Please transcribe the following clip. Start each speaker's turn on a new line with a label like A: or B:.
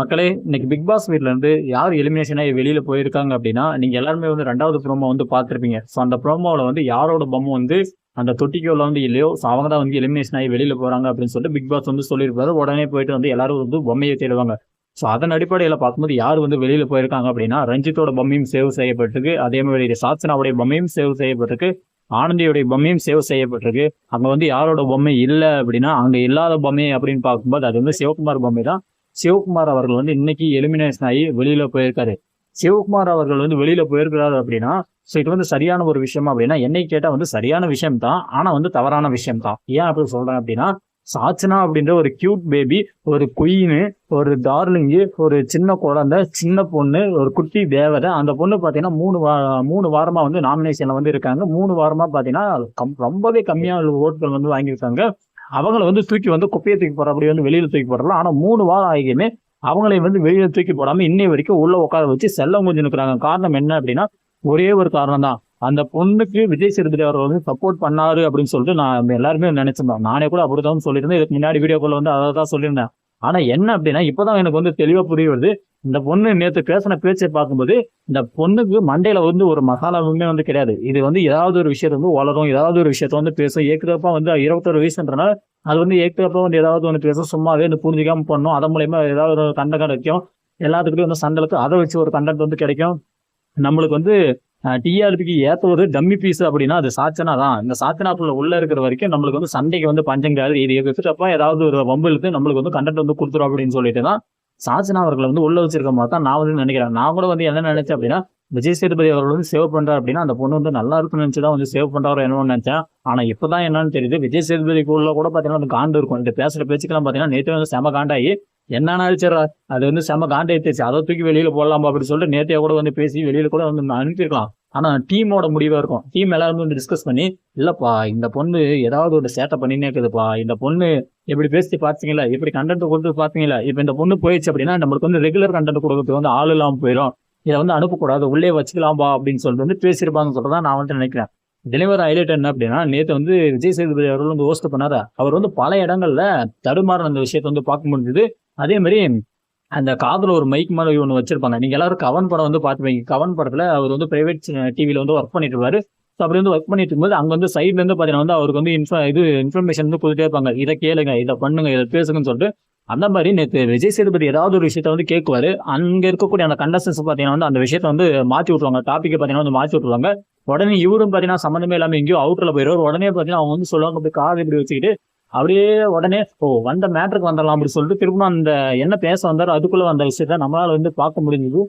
A: மக்களே இன்னைக்கு big pass வீட்ல இருந்து யார் எலிமினேஷன் ஆகி வெளியில் போயிருக்காங்க அப்படின்னா நீங்கள் எல்லாருமே வந்து ரெண்டாவது ப்ரோமோ வந்து பார்த்துருப்பீங்க. ஸோ அந்த ப்ரோமோவில் வந்து யாரோட பொம்மை வந்து அந்த தொட்டிக்கோவில் வந்து இல்லையோ ஸோ அவங்க தான் வந்து எலிமினேஷன் ஆகி வெளியில் போகிறாங்க அப்படின்னு சொல்லிட்டு பிக் பாஸ் வந்து சொல்லியிருப்பாரு. உடனே போயிட்டு வந்து எல்லாரும் வந்து பொம்மையை தேடுவாங்க. ஸோ அதன் அடிப்படையில் பார்க்கும்போது யார் வந்து வெளியில் போயிருக்காங்க அப்படின்னா ரஞ்சித்தோட பொம்மையும் சேவ் செய்யப்பட்டிருக்கு. அதே மாதிரி சாத்சனாவுடைய பொம்மையும் சேவ் செய்யப்பட்டிருக்கு. ஆனந்தியுடைய பொம்மையும் சேவ் செய்யப்பட்டிருக்கு. அங்கே வந்து யாரோட பொம்மை இல்லை அப்படின்னா அங்கே இல்லாத பொம்மை அப்படின்னு பார்க்கும்போது அது வந்து சிவகுமார் பொம்மை தான். சிவகுமார் அவர்கள் வந்து இன்னைக்கு எலிமினேஷன் ஆகி வெளியில போயிருக்காரு. சிவகுமார் அவர்கள் வந்து வெளியில போயிருக்கிறாரு அப்படின்னா ஸோ இது வந்து சரியான ஒரு விஷயம் அப்படின்னா என்னை கேட்டால் வந்து சரியான விஷயம் தான் ஆனால் வந்து தவறான விஷயம் தான் ஏன் அப்படி சொல்றேன் அப்படின்னா சாச்சனா அப்படின்ற ஒரு கியூட் பேபி ஒரு குயின் ஒரு டார்லிங்கு ஒரு சின்ன குழந்தை சின்ன பொண்ணு ஒரு குட்டி தேவதை அந்த பொண்ணு பார்த்தீங்கன்னா மூணு வா மூணு வாரமாக வந்து நாமினேஷனில் வந்து இருக்காங்க. மூணு வாரமாக பார்த்தீங்கன்னா கம் ரொம்பவே கம்மியான ஓட்டுகள் வந்து வாங்கியிருக்காங்க. அவங்கள வந்து தூக்கி வந்து குப்பையை தூக்கி போடுற அப்படி வந்து வெளியில் தூக்கி போடலாம் ஆனால் மூணு வாரம் ஆகியுமே அவங்களை வந்து வெளியில் தூக்கி போடாமல் இன்னை வரைக்கும் உள்ளே உட்கார வச்சு செல்லம் கொஞ்சம் நிற்கிறாங்க காரணம் என்ன அப்படின்னா ஒரே ஒரு காரணம் தான். அந்த பொண்ணுக்கு விஜய் சேதுபதி அவர் வந்து சப்போர்ட் பண்ணாரு அப்படின்னு சொல்லிட்டு நான் எல்லாருமே நினைச்சிருந்தேன். நானே கூட அப்படி தான் சொல்லியிருந்தேன். இதுக்கு முன்னாடி வீடியோக்குள்ள வந்து அதை தான் சொல்லியிருந்தேன். ஆனால் என்ன அப்படின்னா இப்போதான் எனக்கு வந்து தெளிவாக புரிய வருது. இந்த பொண்ணு நேற்று பேசின பேச்சை பார்க்கும்போது இந்த பொண்ணுக்கு மண்டையில வந்து ஒரு மசாலாவுமே வந்து கிடையாது. இது வந்து ஏதாவது ஒரு விஷயத்த வந்து வளரும் ஏதாவது ஒரு விஷயத்த வந்து பேசும். ஏற்கிறப்ப வந்து இருபத்தொரு வயசுன்றனால அது வந்து ஏற்கிறப்ப வந்து ஏதாவது ஒன்று பேசும். சும்மாவே வந்து புரிஞ்சிக்காமல் பண்ணும். அதன் மூலயமா ஏதாவது ஒரு கண்ட கிடைக்கும். எல்லாத்துக்கிட்டையும் வந்து சண்டலுக்கு அதை வச்சு ஒரு கண்டென்ட் வந்து கிடைக்கும். நம்மளுக்கு வந்து டிஆர்பிக்கு ஏற்ற ஒரு டம்மி பீஸ் அப்படின்னா அது சாச்சனா தான். இந்த சாச்சனாப்புல உள்ள இருக்கிற வரைக்கும் நம்மளுக்கு வந்து சண்டைக்கு வந்து பஞ்சம் கிடையாது. இது வச்சுட்டப்ப ஏதாவது ஒரு வம்பு இழுத்து நம்மளுக்கு வந்து கண்டென்ட் வந்து கொடுத்துரும் அப்படின்னு சொல்லிட்டு தான் சாச்சினா அவர்களை வந்து உள்ள வச்சிருக்க மாதிரி தான் நான் வந்து நினைக்கிறேன். நான் கூட வந்து என்ன நினைச்சேன் அப்படின்னா விஜய் சேதுபதி அவர்கள் வந்து சேவ் பண்றாரு அப்படின்னா அந்த பொண்ணு வந்து நல்லா இருக்குன்னு நினைச்சு தான் வந்து சேவ் பண்றாரோ என்னன்னு நினைச்சேன். ஆனா இப்பதான் என்னன்னு தெரியுது. விஜய் சேதுபதிக்குள்ள கூட பாத்தீங்கன்னா அந்த காண்டு இருக்கும். இந்த பேசுற பேச்சுக்கெல்லாம் பாத்தீங்கன்னா நேற்று வந்து செம காண்டாகி என்னன்னா அழிச்சிடறா அது வந்து செம காண்டை எடுத்துச்சு அதை தூக்கி வெளியில போடலாமா அப்படின்னு சொல்லிட்டு நேத்தையா கூட வந்து பேசி வெளியில கூட வந்து அனுப்பியிருக்கலாம். ஆனால் டீமோட முடிவாக இருக்கும். டீம் எல்லாருமே வந்து டிஸ்கஸ் பண்ணி இல்லைப்பா இந்த பொண்ணு ஏதாவது ஒரு சேட்டை பண்ணினே இருக்குதுப்பா. இந்த பொண்ணு எப்படி பேசி பார்த்தீங்களா இப்படி கண்டென்ட் கொடுத்து பார்த்தீங்களா இப்போ இந்த பொண்ணு போயிடுச்சு அப்படின்னா நம்மளுக்கு வந்து ரெகுலர் கண்டென்ட் கொடுக்கறதுக்கு வந்து ஆள் இல்லாமல் போயிடும் இதை வந்து அனுப்பக்கூடாது. உள்ளே வச்சுக்கலாம்பா அப்படின்னு சொல்லிட்டு வந்து பேசியிருப்பாங்கன்னு சொல்கிறதா நான் வந்து நினைக்கிறேன். டெலிவர் ஹைலைட் என்ன அப்படின்னா நேற்று வந்து விஜய் சேதுபதி அவர்கள் வந்து ஹோஸ்ட் பண்ணார். அவர் வந்து பல இடங்கள்ல தடுமாறின அந்த விஷயத்த வந்து பார்க்க முடிஞ்சது. அதே மாதிரி அந்த காதில் ஒரு மைக் மாதிரி ஒன்று வச்சிருப்பாங்க. நீங்கள் எல்லாரும் கவன் படம் வந்து பார்த்துப்பீங்க. கவன் படத்தில் அவர் வந்து பிரைவேட் டிவியில் வந்து ஒர்க் பண்ணிட்டு இருப்பாரு. ஸோ அப்படி வந்து ஒர்க் பண்ணிட்டு இருக்கும்போது அங்கே வந்து சைட்லேருந்து பார்த்தீங்கன்னா வந்து அவருக்கு வந்து இன்ஃபா இது இன்ஃபர்மேஷன் வந்து கொடுத்துட்டே இருப்பாங்க. இதை கேளுங்க இதை பண்ணுங்க இதை பேசுங்கன்னு சொல்லிட்டு. அந்த மாதிரி நேற்று விஜய் சேதுபதி ஏதாவது ஒரு விஷயத்த வந்து கேட்குவாரு. அங்கே இருக்கக்கூடிய அந்த கண்டஸ்டன்ஸ் பார்த்தீங்கன்னா வந்து அந்த விஷயத்த வந்து மாற்றி விட்ருவாங்க டாப்பிக்கை பார்த்தீங்கன்னா வந்து மாற்றி விட்ருவாங்க உடனே இவரும் பார்த்தீங்கன்னா சம்மந்தமே இல்லாமல் எங்கேயோ அவுட்டரில் போயிடுவார். உடனே பார்த்தீங்கன்னா அவங்க வந்து சொல்லுவாங்க போய் கார் இப்படி வச்சுக்கிட்டு அப்படியே உடனே ஓ வந்த மேட்ருக்கு வந்துடலாம் அப்படி சொல்லிட்டு திரும்ப அந்த என்ன பேச வந்தாரோ அதுக்குள்ளே வந்த விஷயத்த நம்மளால் வந்து பார்க்க முடிஞ்சது.